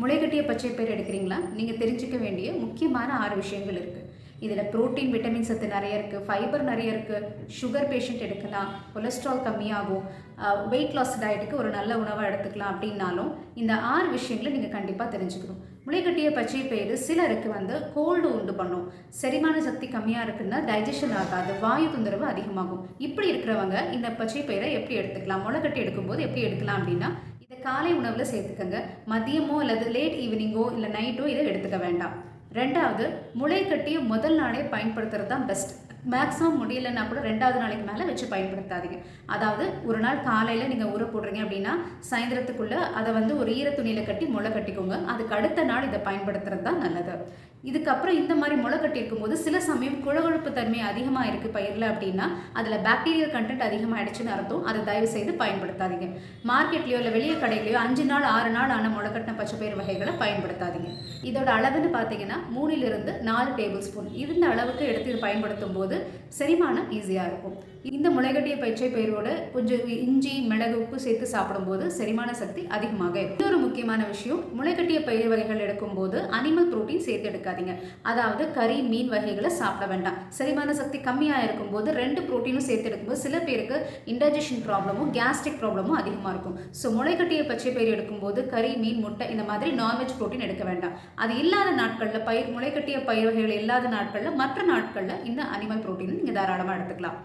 முளைகட்டிய பச்சை பயிர் எடுக்கிறீங்களா? நீங்கள் தெரிஞ்சுக்க வேண்டிய முக்கியமான ஆறு விஷயங்கள் இருக்குது இதில் புரோட்டீன் விட்டமின் சத்து நிறைய இருக்குது ஃபைபர் நிறைய இருக்குது சுகர் பேஷண்ட் எடுக்கலாம் கொலஸ்ட்ரால் கம்மியாகும் வெயிட் லாஸ் டயட்டுக்கு ஒரு நல்ல உணவாக எடுத்துக்கலாம் அப்படின்னாலும் இந்த ஆறு விஷயங்களை நீங்கள் கண்டிப்பாக தெரிஞ்சுக்கணும். முளைகட்டிய பச்சை பயிறு சிலருக்கு வந்து கோல்டு உண்டு பண்ணும். செரிமான சக்தி கம்மியாக இருக்குன்னா டைஜஷன் ஆகாது வாயு தொந்தரவு அதிகமாகும். இப்படி இருக்கிறவங்க இந்த பச்சை பயிரை எப்படி எடுத்துக்கலாம்? முளைக்கட்டி எடுக்கும்போது எப்படி எடுக்கலாம் அப்படின்னா காலை உணவில் சேர்த்துக்கங்க. மதியமோ அல்லது லேட் ஈவினிங்கோ இல்லை நைட்டோ இதை எடுத்துக்க வேண்டாம். ரெண்டாவது முளை கட்டிய முதல் நாளே பயன்படுத்துறது தான் பெஸ்ட் மேக்ஸிமம் முடியலன்னா கூட ரெண்டாவது நாளைக்கு மேலே வச்சு பயன்படுத்தாதீங்க. அதாவது ஒரு நாள் காலையில் நீங்கள் ஊற போடுறீங்க அப்படின்னா சாயந்தரத்துக்குள்ளே அதை வந்து ஒரு ஈர துணியில் கட்டி முளை கட்டிக்கோங்க. அதுக்கு அடுத்த நாள் இதை பயன்படுத்துறது தான் நல்லது. இதுக்கப்புறம் இந்த மாதிரி முளை கட்டியிருக்கும் போது சில சமயம் குழகுழப்பு தன்மை அதிகமாக இருக்குது பயிரில் அப்படின்னா அதில் பாக்டீரியல் கண்டென்ட் அதிகமாகிடுச்சுன்னு அர்த்தம். அதை தயவு செய்து பயன்படுத்தாதீங்க. மார்க்கெட்லேயோ இல்லை வெளியே கடையிலையோ அஞ்சு நாள் ஆறு நாள் ஆன முளைக்கட்டின பச்சை பயிர் வகைகளை பயன்படுத்தாதீங்க. இதோட அளவுன்னு பார்த்தீங்கன்னா மூணிலிருந்து நாலு டேபிள் ஸ்பூன் இருந்த அளவுக்கு எடுத்து இது பயன்படுத்தும் போது செரிமானம் ஈஸியாக இருக்கும். இந்த முளைகட்டிய பச்சை பயிரோட கொஞ்சம் இஞ்சி மிளகு உப்பு சேர்த்து சாப்பிடும்போது செரிமான சக்தி அதிகமாக இன்னொரு முக்கியமான விஷயம் முளைகட்டிய பயிர் வகைகள் எடுக்கும்போது அனிமல் புரோட்டீன் சேர்த்து எடுக்காதீங்க அதாவது கறி மீன் வகைகளை சாப்பிட வேண்டாம். செரிமான சக்தி கம்மியாக இருக்கும்போது ரெண்டு புரோட்டீனும் சேர்த்து எடுக்கும்போது சில பேருக்கு இன்டைஜஷன் ப்ராப்ளமும் கேஸ்ட்ரிக் ப்ராப்ளமும் அதிகமாக இருக்கும். ஸோ முளைகட்டிய பச்சை பயிர் எடுக்கும்போது கறி மீன் முட்டை இந்த மாதிரி நான்வெஜ் ப்ரோட்டீன் எடுக்க வேண்டாம். அது இல்லாத நாட்களில் பயிர் முளைக்கட்டிய பயிர் வகைகள் இல்லாத நாட்களில் மற்ற நாட்களில் இந்த அனிமல் ப்ரோட்டீன் நீங்கள் தாராளமாக எடுத்துக்கலாம்.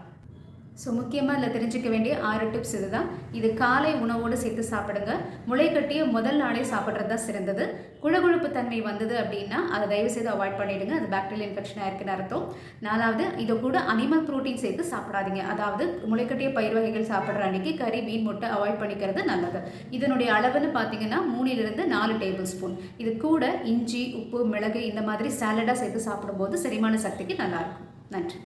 ஸோ முக்கியமாக இதில் தெரிஞ்சுக்க வேண்டிய ஆறு டிப்ஸ் இதுதான். இது காலை உணவோடு சேர்த்து சாப்பிடுங்க. முளை கட்டிய முதல் நாளே சாப்பிட்றது தான் சிறந்தது. குழகுழுப்பு தன்மை வந்தது அப்படின்னா அதை தயவு செய்து அவாய்ட் பண்ணிவிடுங்க அது பாக்டீரியல் இன்ஃபெக்ஷனாக இருக்குன்னு அர்த்தம். நாலாவது இதை கூட அனிமல் ப்ரோட்டீன் சேர்த்து சாப்பிடாதீங்க. அதாவது முளைக்கட்டிய பயிர் வகைகள் சாப்பிட்ற அன்னைக்கு கறி மீன் முட்டை அவாய்ட் பண்ணிக்கிறது நல்லது. இதனுடைய அளவுன்னு பார்த்தீங்கன்னா மூணிலிருந்து நாலு டேபிள் ஸ்பூன் இது கூட இஞ்சி உப்பு மிளகு இந்த மாதிரி சாலடாக சேர்த்து சாப்பிடும்போது செரிமான சக்திக்கு நல்லாயிருக்கும் நன்றி.